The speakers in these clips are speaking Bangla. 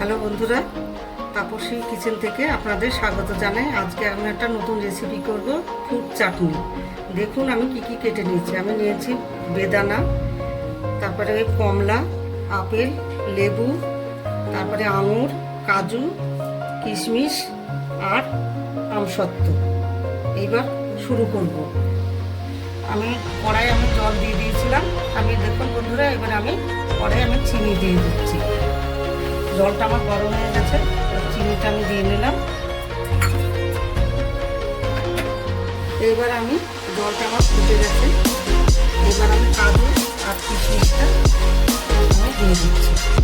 হ্যালো বন্ধুরা, তাপসী কিচেন থেকে আপনাদের স্বাগত জানাই। আজকে আমি একটা নতুন রেসিপি করব ফ্রুট চাটনি দেখুন আমি কি কি কেটে নিয়েছি। আমি নিয়েছি বেদানা, তারপরে কমলা, আপেল, লেবু, তারপরে আঙুর, কাজু, কিশমিশ আর আমসত্ত্ব। এইবার শুরু করব। আমি কড়াই আমি জল দিয়ে দিয়েছিলাম। আমি দেখুন বন্ধুরা, এবার আমি কড়াই আমি চিনি দিয়ে দিচ্ছি। জলটা আমার গরম হয়ে গেছে চিনিটা আমি দিয়ে নিলাম। এবার আমি জলটা আমার ফুটে গেছে। এবার আমি কাজু আর কিশমিশটা আমি দিয়ে দিচ্ছি।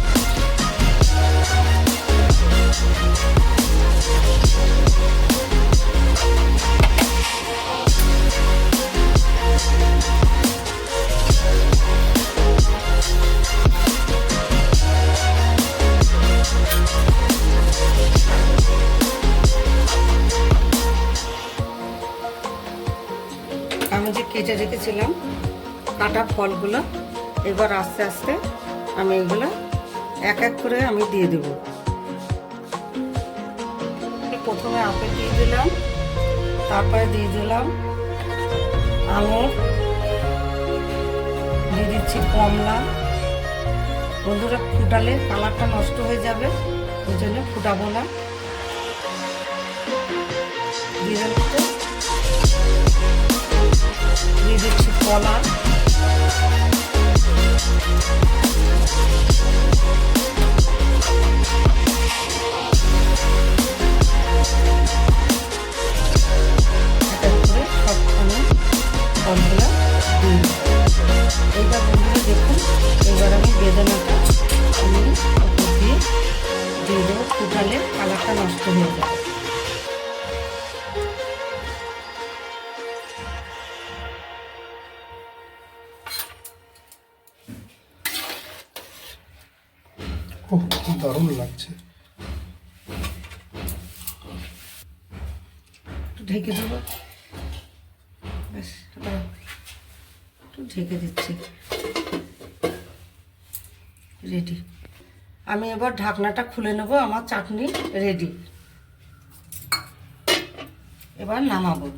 আমি যে কেটে রেখেছিলাম কাটা ফলগুলো, এবার আস্তে আস্তে আমি এগুলো এক এক করে আমি দিয়ে দেব। প্রথমে আপেল দিয়ে দিলাম, তারপরে দিয়ে দিলাম আঙুর, দিয়ে দিচ্ছি কমলা। বন্ধুরা, ফুটালে কালারটা নষ্ট হয়ে যাবে, ওই জন্য ফুটাবো না। দিয়ে কলা ফলগুলো দিই এইবার বন্ধুরা দেখুন এবার আমি বেদনাটা আমি দিয়ে দিয়ে কালারটা নষ্ট হয়ে যাবে। দারুণ লাগছে। ঢেকে দেবো। ব্যাস ঢেকে দিচ্ছি। রেডি আমি এবার ঢাকনাটা খুলে নেব, আমার চাটনি রেডি এবার নামাবো।